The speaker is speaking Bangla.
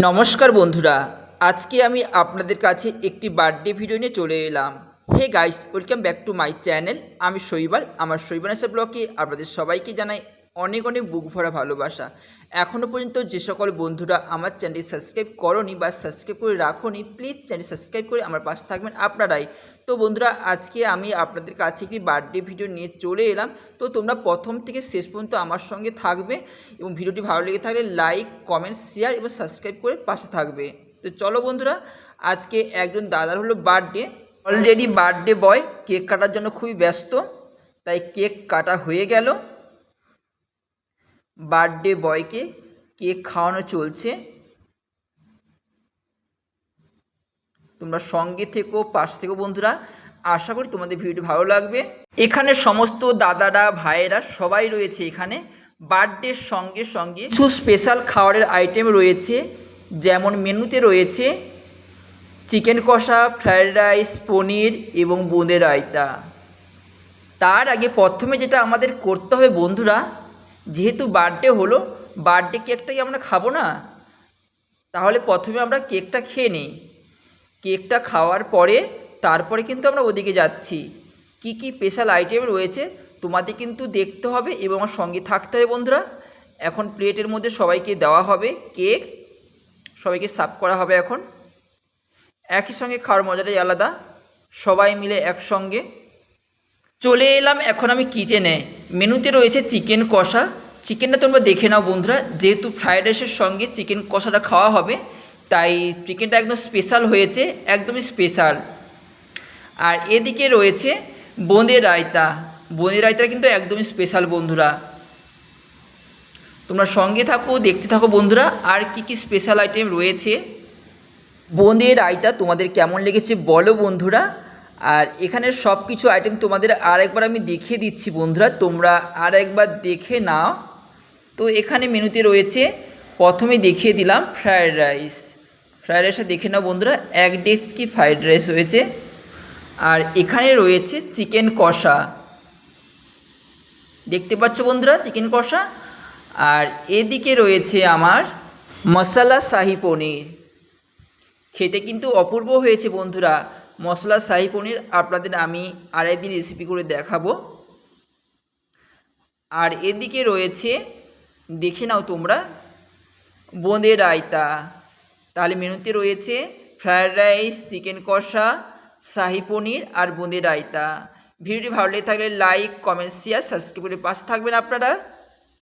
নমস্কার বন্ধুরা, আজকে আমি আপনাদের কাছে একটি বার্থডে ভিডিও নিয়ে চলে এলাম। Hey guys, welcome back to my channel. আমি শৈবাল, আমার শৈবানাসা ব্লকে আপনাদের সবাইকে জানাই অনেক অনেক বুক ভরা ভালোবাসা। এখনও পর্যন্ত যে সকল বন্ধুরা আমার চ্যানেলটি সাবস্ক্রাইব করনি বা সাবস্ক্রাইব করে রাখোনি প্লিজ চ্যানেল সাবস্ক্রাইব করে আমার পাশে থাকবেন আপনারাই। তো বন্ধুরা, আজকে আমি আপনাদের কাছে একটি বার্থডে ভিডিও নিয়ে চলে এলাম। তো তোমরা প্রথম থেকে শেষ পর্যন্ত আমার সঙ্গে থাকবে এবং ভিডিওটি ভালো লেগে থাকলে লাইক কমেন্ট শেয়ার এবং সাবস্ক্রাইব করে পাশে থাকবে। তো চলো বন্ধুরা, আজকে একজন দাদার হলো birthday already birthday boy cake কাটার জন্য খুবই ব্যস্ত, তাই কেক কাটা হয়ে গেল। বার্থডে বয়কে কেক খাওয়ানো চলছে। তোমরা সঙ্গে থেকো, পাশ থেকো বন্ধুরা। আশা করি তোমাদের ভিডিওটি ভালো লাগবে। এখানে সমস্ত দাদারা, ভাইয়েরা সবাই রয়েছে এখানে। বার্থডের সঙ্গে সঙ্গে কিছু স্পেশাল খাবারের আইটেম রয়েছে। যেমন মেনুতে রয়েছে চিকেন কষা ফ্রায়েড রাইস পনির এবং বোঁদের রায়তা। তার আগে প্রথমে যেটা আমাদের করতে হবে বন্ধুরা যেহেতু বার্থডে হলো বার্থডে কেকটাই আমরা খাব না? তাহলে প্রথমে আমরা কেকটা খেয়ে নিই। কেকটা খাওয়ার পরে তারপরে কিন্তু আমরা ওদিকে যাচ্ছি। কি কি স্পেশাল আইটেম রয়েছে, তোমাদের কিন্তু দেখতে হবে এবং আমার সঙ্গে থাকতে হবে বন্ধুরা। এখন প্লেটের মধ্যে সবাইকে দেওয়া হবে কেক সবাইকে সার্ভ করা হবে এখন। একই সঙ্গে খাওয়ার মজাটাই আলাদা। সবাই মিলে একসঙ্গে চলে এলাম, এখন আমি কিচেনে মেনুতে রয়েছে চিকেন কষা। চিকেনটা তোমরা দেখে নাও বন্ধুরা, যেহেতু ফ্রায়েড রাইসের সঙ্গে চিকেন কষাটা খাওয়া হবে, তাই চিকেনটা একদম স্পেশাল হয়েছে, একদমই স্পেশাল আর এদিকে রয়েছে বোঁদে রায়তা। বোঁদে রায়তা কিন্তু একদমই স্পেশাল বন্ধুরা। তোমরা সঙ্গে থাকো, দেখতে থাকো বন্ধুরা, আর কি কি স্পেশাল আইটেম রয়েছে। বোঁদে রায়তা তোমাদের কেমন লেগেছে বলো বন্ধুরা। আর এখানে সব কিছু আইটেম তোমাদের আর একবার আমি দেখিয়ে দিচ্ছি বন্ধুরা, তোমরা আর একবার দেখে নাও। তো এখানে মেনুতে রয়েছে, প্রথমে দেখিয়ে দিলাম ফ্রায়েড রাইস ফ্রায়েড রাইসটা দেখে নাও বন্ধুরা, এক ডেস্কি ফ্রায়েড রাইস হয়েছে। আর এখানে রয়েছে চিকেন কষা। দেখতে পাচ্ছ বন্ধুরা চিকেন কষা? আর এদিকে রয়েছে আমার মশলা শাহি পনির। খেতে কিন্তু অপূর্ব হয়েছে বন্ধুরা। মশলা শাহি পনির আপনাদের আমি আরেকদিন রেসিপি করে দেখাবো। আর এদিকে রয়েছে, দেখে নাও তোমরা, বোঁদে রায়তা। তাহলে মেনুতে রয়েছে ফ্রায়েড রাইস চিকেন কষা, শাহি পনির আর বোঁদে রায়তা। ভিডিওটি ভালো লেগে থাকলে লাইক কমেন্ট শেয়ার সাবস্ক্রাইব করে পাশে থাকবেন আপনারা।